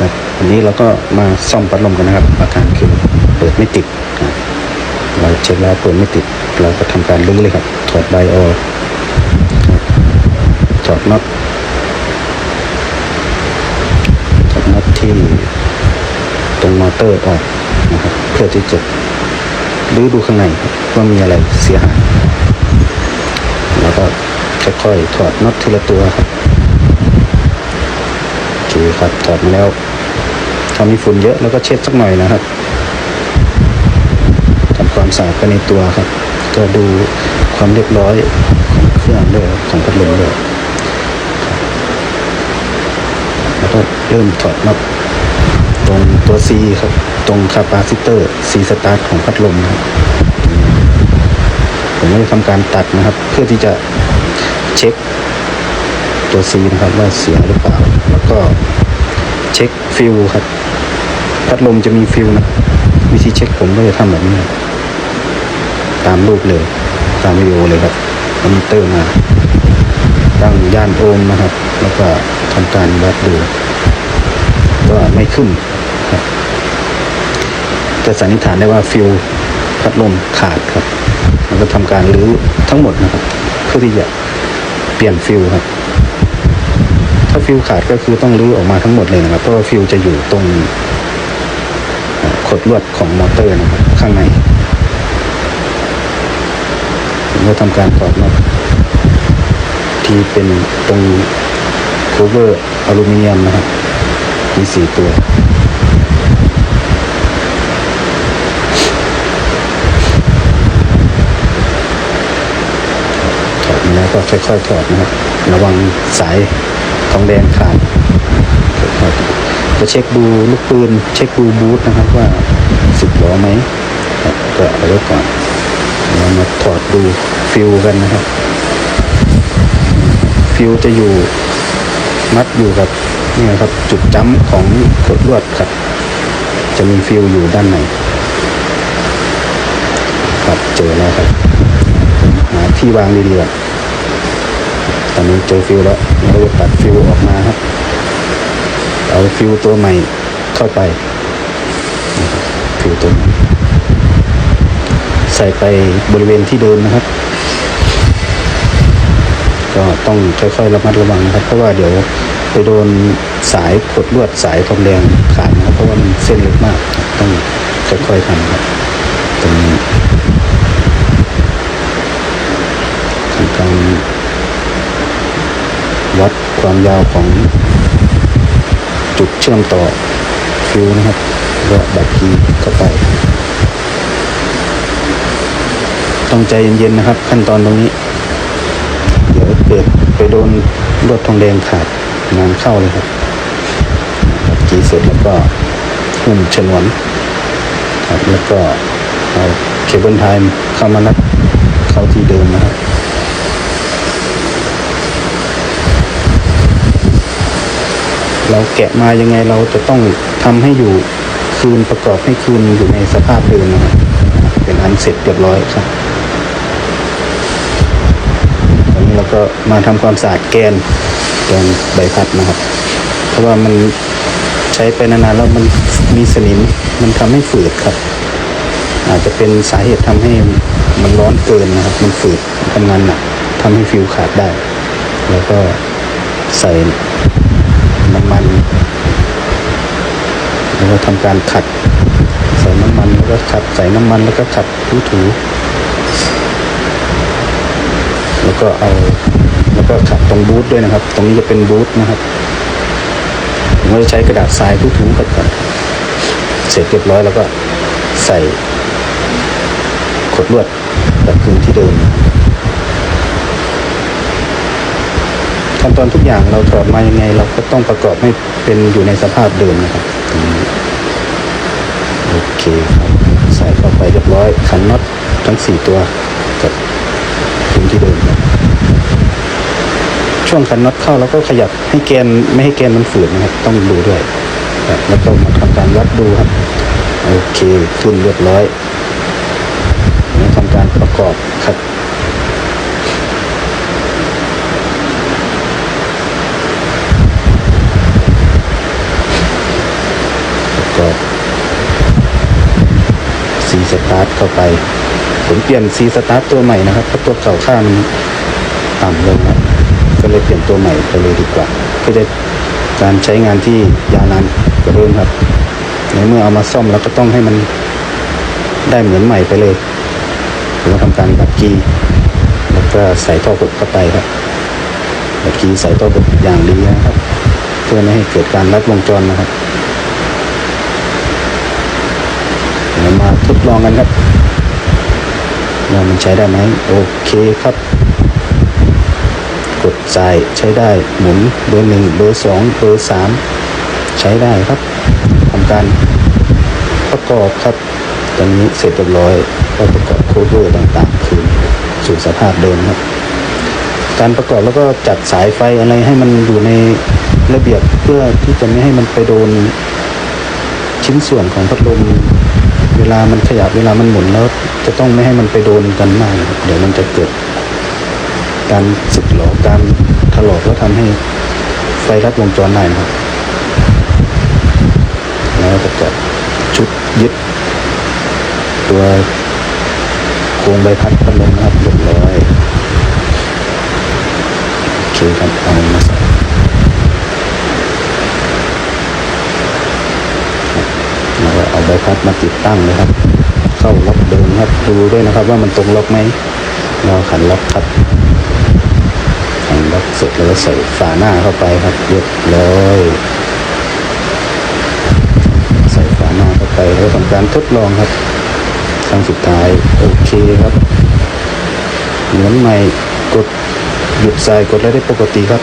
ครับวันนี้เราก็มาซ่อมพัดลมกันนะครับ อาการคือเปิดไม่ติด เราเช็คแล้วเปิดไม่ติด เราก็ทำการรื้อเลยครับ ถอดไดออกถอดน็อตถอดน็อตที่ตรงมอเตอร์ออกนะครับ เพื่อที่จะรื้อดูข้างในว่ามีอะไรเสียหายแล้วก็ค่อยๆถอดน็อตทีละตัวครับ เคครับถอดมาแล้วถ้ามีฝุ่นเยอะแล้วก็เช็ดสักหน่อยนะครับทำความสะอาดไปในตัวครับ ก็ดูความเรียบร้อยของเครื่องด้วยของพัดลมด้วยแล้วก็เริ่มถอดน็อตตรงตัว C ครับ ตรงคาปาซิเตอร์ C สตาร์ทของพัดลมนะครับผมได้ทำการตัดนะครับ เพื่อที่จะเช็คตัว C นะครับว่าเสียหรือเปล่า แล้วก็เช็คฟิลครับ พัดลมจะมีฟิลนะ วิธีเช็คผมก็จะทำแบบนี้ ตามรูปเลย ตามวิดีโอเลยครับคอมพิวเตอร์มาตั้งย่านโอห์มนะครับ แล้วก็ทำการวัดดูก็ไม่ขึ้นจะสันนิษฐานได้ว่าฟิลพัดลมขาดครับ แล้วก็ทำการรื้อทั้งหมดนะครับ เพื่อที่จะเปลี่ยนฟิลครับ ถ้าฟิลขาดก็คือต้องรื้อออกมาทั้งหมดเลยนะครับเพราะว่าฟิลจะอยู่ตรงขดลวดของมอเตอร์นะครับข้างในผมก็ทำการถอดน็อตที่เป็นตรงโคเวอร์อลูมิเนียมนะครับมีสี่ตัวถอดมาแล้วก็ค่อยๆถอดนะครับ ระวังสาย ทองแดงขาดจะเช็คดูลูกปืน เช็คดูบูทนะครับว่าสึกหรอไหมก็เอาไว้ก่อนเรามาถอดดูฟิวกันนะครับ ฟิวจะอยู่มัดอยู่กับนี่ครับจุดจ้ำของกดลวดครับ จะมีฟิวอยู่ด้านในครับเจอแล้วครับหาที่วางดีๆ ตอนนี้เจอฟิวแล้วเราจะตัดฟิวออกมาครับ เอาฟิวตัวใหม่เข้าไปฟิวตัวใหม่ใส่ไปบริเวณที่เดิมนะครับ ก็ต้องค่อยๆระมัดระวังครับ เพราะว่าเดี๋ยวไปโดนสายขดลวดสายทองแดงขาดนะครับเพราะว่ามันเส้นเล็กมาก ต้องค่อยๆทำครับตรงนี้ ทำการ วัดความยาวของจุดเชื่อมต่อฟิวนะครับแล้วบัตรคีเข้าไป ต้องใจเย็นๆนะครับ ขั้นตอนตรงนี้ เดี๋ยวเกิดไปโดนลวดทองแดงขาดงานเข้าเลยครับบัตรคีเสร็จแล้วก็หุ้มฉนวนครับแล้วก็เอาเคเบิลไทม์เข้ามานัดเข้าที่เดิมนะครับ เราแกะมายังไงเราจะต้องทำให้อยู่คืนประกอบให้คืนอยู่ในสภาพเดิมนะครับเป็นอันเสร็จเรียบร้อยครับตอนนี้เราก็มาทำความสะอาดแกนแกนใบพัดนะครับ เพราะว่ามันใช้ไปนานๆแล้วมันมีสนิมมันทำให้ฝืดครับ อาจจะเป็นสาเหตุทำให้มันร้อนเกินนะครับ มันฝืดทำงานหนักทำให้ฟิวขาดได้ แล้วก็ใส่ น้ำมันแล้วก็ทำการขัดใส่น้ำมันแล้วก็ขัดใส่น้ำมันแล้วก็ขัดถูๆแล้วก็เอาแล้วก็ขัดตรงบูทด้วยนะครับ ตรงนี้จะเป็นบูทนะครับผมก็จะใช้กระดาษทรายถูๆกันก่อนเสร็จเรียบร้อยแล้วก็ใส่ขดลวดกลับคืนที่เดิม ขั้นตอนทุกอย่างเราถอดมายังไง เราก็ต้องประกอบให้เป็นอยู่ในสภาพเดิมนะครับโอเคครับใส่เข้าไปเรียบร้อยขันน็อตทั้งสี่ตัวกับคืนที่เดิมครับช่วงขันน็อตเข้าเราก็ขยับให้แกนไม่ให้แกนมันฝืดนะครับ ต้องดูด้วยครับแล้วก็มาทำการวัดดูครับโอเคขึ้นเรียบร้อยแล้วทำการประกอบครับ กอบซีสตาร์ทเข้าไปผมเปลี่ยนซีสตาร์ทตัวใหม่นะครับเพราะตัวเก่าค่ามันต่ำลงครับก็เลยเปลี่ยนตัวใหม่ไปเลยดีกว่าเพื่อการใช้งานที่ยาวนานกว่าเดิมครับในเมื่อเอามาซ่อมแล้วก็ต้องให้มันได้เหมือนใหม่ไปเลยผมก็ทำการดัดกีแล้วก็ใส่ท่อกดเข้าไปครับดัดกีใส่ท่อกดอย่างดีนะครับ เพื่อไม่ให้เกิดการลัดวงจรนะครับเรามา ทดลองกันครับว่ามันใช้ได้ไหมโอเคครับ กดใส่ใช้ได้หมุนเบอร์หนึ่งเบอร์สองเบอร์สามใช้ได้ครับทำการประกอบครับตอนนี้เสร็จเรียบร้อยก็ประกอบโคเวอร์ต่างๆ คืนสู่สภาพเดิมครับ การประกอบแล้วก็จัดสายไฟอะไรให้มันอยู่ในระเบียบเพื่อที่จะไม่ให้มันไปโดนชิ้นส่วนของพัดลม เวลามันขยับเวลามันหมุนแล้ว จะต้องไม่ให้มันไปโดนกันมาก เดี๋ยวมันจะเกิด การสึกหรอการถลอกแล้วทำให้ไฟรัดวงจรได้นะครับ แล้วประชุดยึด ตัวโครงใบพัดพัดลมนะครับเรียบร้อยโอเคครับเอามาใส่แล้วก็เอาใบ พัดมาติดตั้งเลยครับ เข้าล็อกเดิมครับดูด้วยนะครับ ว่ามันตรงล็อกไหมเราขันล็อกครับขันล็อกเสร็จแล้วใส่ฝาหน้าเข้าไปครับเรียบร้อยใส่ฝาหน้าเข้าไปแล้วทำการทดลองครับครั้งสุดท้ายโอเคครับเหมือนใหม่กดหยุดใส่กดอะไรได้ปกติครับ